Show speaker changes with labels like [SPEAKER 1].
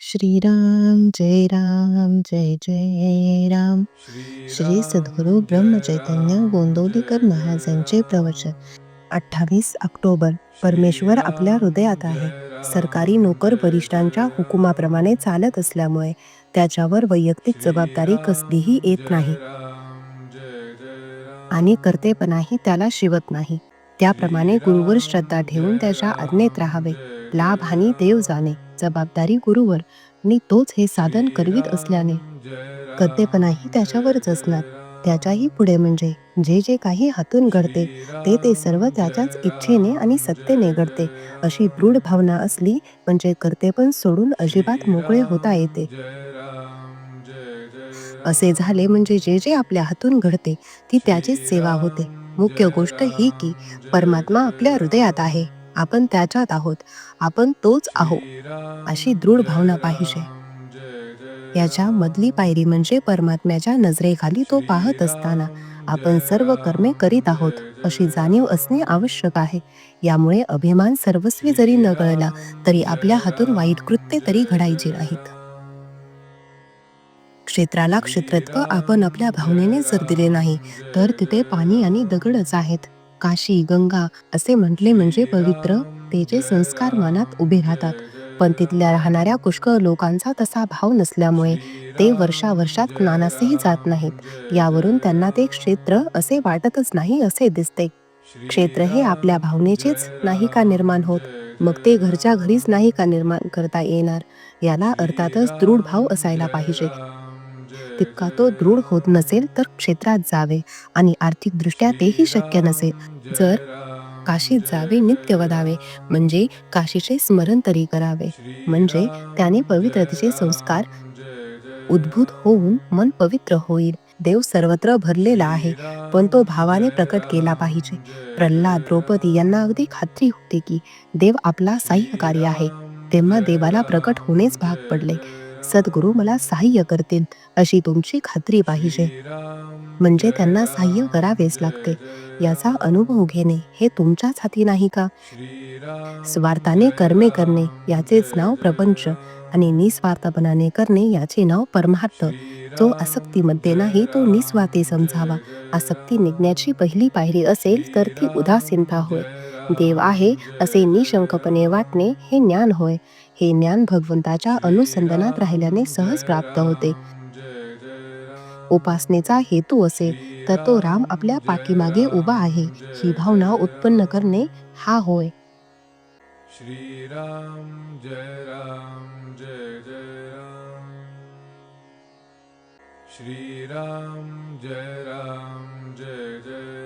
[SPEAKER 1] श्रीराम जय राम जय जय राम. श्री सद्गुरू ब्रह्मचैतन्य गोंदवलीकर महाराजांचे प्रवचन. अठ्ठावीस ऑक्टोबर परमेश्वर आपल्या हृदयात आहे. सरकारी नोकर वरिष्ठांच्या हुकुमाप्रमाणे चालत असल्यामुळे त्याच्यावर वैयक्तिक जबाबदारी कसलीही येत नाही. आणि कर्तेपणाही त्याला शिवत नाही. त्याप्रमाणे गुरुवर श्रद्धा ठेवून त्याच्या आज्ञेत राहावे. लाभ हानी देव जाणे. जबाबदारी गुरुवर आणि तोच हे साधन करवीत असल्याने कर्तेपणाही त्याच्यावरच असणार त्याच्याही पुढे म्हणजे जे जे काही हातून घडते ते ते सर्व त्याच्याच इच्छेने आणि सत्तेने घडते. अशी दृढ भावना असली म्हणजे कर्तेपण सोडून अजिबात मोकळे होता येते. असे झाले म्हणजे जे जे आपल्या हातून घडते ती त्याचीच सेवा होते. मुख्य गोष्ट ही की परमात्मा आपल्या हृदयात आहे. आपण त्याच्यात आहोत. आपण तोच आहो अशी दृढ भावना पाहिजे. याच्या मधली पायरी म्हणजे परमात्म्याच्या नजरेखाली तो पाहत असताना आपण सर्व कर्मे करीत आहोत. अशी जाणीव असणे आवश्यक आहे. यामुळे अभिमान सर्वस्वी जरी न कळला तरी आपल्या हातून वाईट कृत्ये तरी घडायची नाहीत. क्षेत्राला क्षेत्रत्व आपण आपल्या भावनेने जर दिले नाही तर तिथे पाणी आणि दगडच आहेत. काशी गंगा असे म्हटले म्हणजे पवित्र. तेचे संस्कार मनात उभे राहतात. पण तिथल्या राहणाऱ्या पुष्कळ लोकांचा तसा भाव नसल्यामुळे ते वर्षावर्षात स्नानासही जात नाहीत. यावरून त्यांना ते क्षेत्र असे वाटतच नाही असे दिसते. क्षेत्र हे आपल्या भावनेचेच नाही का निर्माण होत. मग ते घरच्या घरीच नाही का निर्माण करता येणार. याला अर्थातच दृढ भाव असायला पाहिजे. तितका तो दृढ होत नसेल तर क्षेत्रात जावे आणि आर्थिकदृष्ट्या तेही शक्य नसेल. जर काशीत जावे नित्य वदावे म्हणजे काशीचे स्मरण तरी करावे. म्हणजे त्याने पवित्रतेचे संस्कार उद्भूत होऊन मन पवित्र होईल. देव सर्वत्र भरलेला आहे पण तो भावाने प्रकट केला पाहिजे. प्रल्हाद द्रौपदी यांना अगदी खात्री होती की देव आपला सहाय्यकारी आहे. तेव्हा देवाला प्रकट होणेच भाग पडले. सद्गुरू मला सहाय्य करतील अशी तुमची खात्री पाहिजे. म्हणजे त्यांना सहाय्य करावेच लागते. याचा अनुभव घेणे हे तुमच्याच हाती नाही का? स्वार्थाने कर्मे करणे याचेच नाव प्रपंच आणि निस्वार्थपणाने करणे याचे नाव परमार्थ. जो आसक्तीमध्ये नाही तो निस्वार्थी समजावा. आसक्ती निघण्याची पहिली पायरी असेल तर ती उदासीनता होय. देव आहे असे निशंकपणे वाटणे हे ज्ञान होय. हे ज्ञान भगवंताच्या अनुसंधानात राहिल्याने सहज प्राप्त होते. उपासनेचा हेतू असेल तर तो राम आपल्या पाठीमागे उभा आहे. ही भावना उत्पन्न करणे हा होय.
[SPEAKER 2] श्रीराम जय राम जय जय राम. श्रीराम जय राम जय जय